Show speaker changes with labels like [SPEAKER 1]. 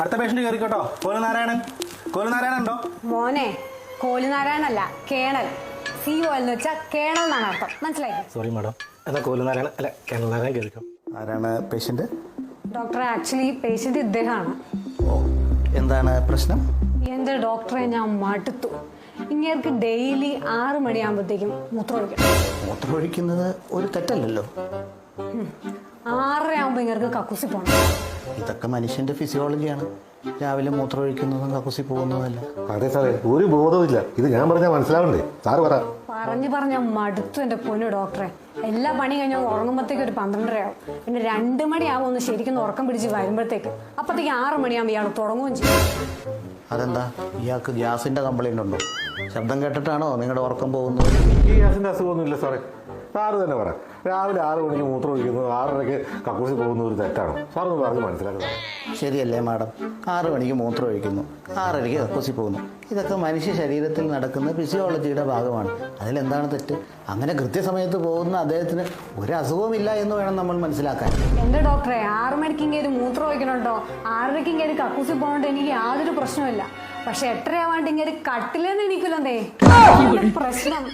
[SPEAKER 1] അടുത്ത പേഷ്യന്റ് കയറിക്കോട്ടോ കോലുനാരായണൻ. കോലനാരായണൻ ഉണ്ടോ?
[SPEAKER 2] മോനെ കോലുനാരായണല്ല കേണൽ. സി ഒ എന്ന് വെച്ചാൽ കേണൽ എന്നാണ് അർത്ഥം. മനസ്സിലായി
[SPEAKER 1] സോറി മാഡം എന്നാ കോലനാരായണൻ. അല്ല കേണൽ നാരായണ കേൾക്കും.
[SPEAKER 3] ആരാണ് പേഷ്യന്റ്
[SPEAKER 2] ഡോക്ടർ ആക്ച്വലി പേഷ്യന്റ് ഇദ്ദേഹമാണ്.
[SPEAKER 3] ഓ എന്താണ് പ്രശ്നം?
[SPEAKER 2] എന്റെ ഡോക്ടറെ ഞാൻ മടുത്തു. ഇങ്ങേർക്ക് ഡെയിലി ആറ് മണിയാകുമ്പോഴത്തേക്കും മൂത്രമൊഴിക്കണം
[SPEAKER 3] മൂത്രമൊഴിക്കുന്നത് ഒരു തെറ്റല്ലല്ലോ.
[SPEAKER 2] ആറര ഇങ്ങനെ കക്കൂസി പോണം.
[SPEAKER 3] ഇതൊക്കെ മനുഷ്യന്റെ ഫിസിയോളജിയാണ് രാവിലെ മൂത്രം ഒഴിക്കുന്നതും കക്കൂസി പോകുന്നതല്ല
[SPEAKER 4] അതെ സാറേ ഒരു ബോധവുമില്ല. ഇത് ഞാൻ പറഞ്ഞാൽ മനസ്സിലാവണ്ടേ? സാറ് പറ.
[SPEAKER 2] പറഞ്ഞു പറഞ്ഞ മടുത്തു എന്റെ പൊന്നു ഡോക്ടറെ. എല്ലാ പണി കഴിഞ്ഞാൽ ഉറങ്ങുമ്പോഴത്തേക്ക് ഒരു പന്ത്രണ്ടരയാവും. പിന്നെ രണ്ട് മണിയാവും ഒന്ന് ശരിക്കും ഉറക്കം പിടിച്ച് വരുമ്പോഴത്തേക്ക്. അപ്പത്തേക്ക് ആറ് മണിയാകുമ്പോൾ ഇയാൾ തുടങ്ങുകയും ചെയ്യും.
[SPEAKER 3] അതെന്താ? ഇയാൾക്ക് ഗ്യാസിന്റെ കംപ്ലൈന്റ് ഉണ്ടോ? ശബ്ദം കേട്ടിട്ടാണോ നിങ്ങളുടെ ഉറക്കം പോകുന്നത്?
[SPEAKER 4] ഈ ഗ്യാസിന്റെ അസുഖമൊന്നുമില്ല സാറേ. സാറ് തന്നെ പറ. രാവിലെ ആറ് മണിക്ക് മൂത്രം ഒഴിക്കുന്നു ആറരയ്ക്ക് കക്കൂസി പോകുന്ന ഒരു തെറ്റാണ്. സാറൊന്ന് പറഞ്ഞ് മനസ്സിലാക്കുന്നത്
[SPEAKER 3] ശരിയല്ലേ മാഡം? ആറ് മണിക്ക് മൂത്രം ഒഴിക്കുന്നു. ആറരയ്ക്ക് കക്കൂസി പോകുന്നു. ഇതൊക്കെ മനുഷ്യ ശരീരത്തിൽ നടക്കുന്ന ഫിസിയോളജിയുടെ ഭാഗമാണ്. അതിലെന്താണ് തെറ്റ്? അങ്ങനെ കൃത്യസമയത്ത് പോകുന്ന അദ്ദേഹത്തിന് ഒരു അസുഖവുമില്ല എന്ന് വേണം നമ്മൾ മനസ്സിലാക്കാൻ.
[SPEAKER 2] എന്റെ ഡോക്ടറെ ആറ് മണിക്ക് ഇങ്ങനെ മൂത്രം ഒഴിക്കണുണ്ടോ ആറരയ്ക്ക് ഇങ്ങനെ കക്കൂസി പോകണ്ടോ എനിക്ക് യാതൊരു പ്രശ്നമില്ല പക്ഷെ എത്രയാവാണ്ട് ഇങ്ങനെ കട്ടിലെന്ന് എണീക്കില്ലെന്നേ പ്രശ്നം.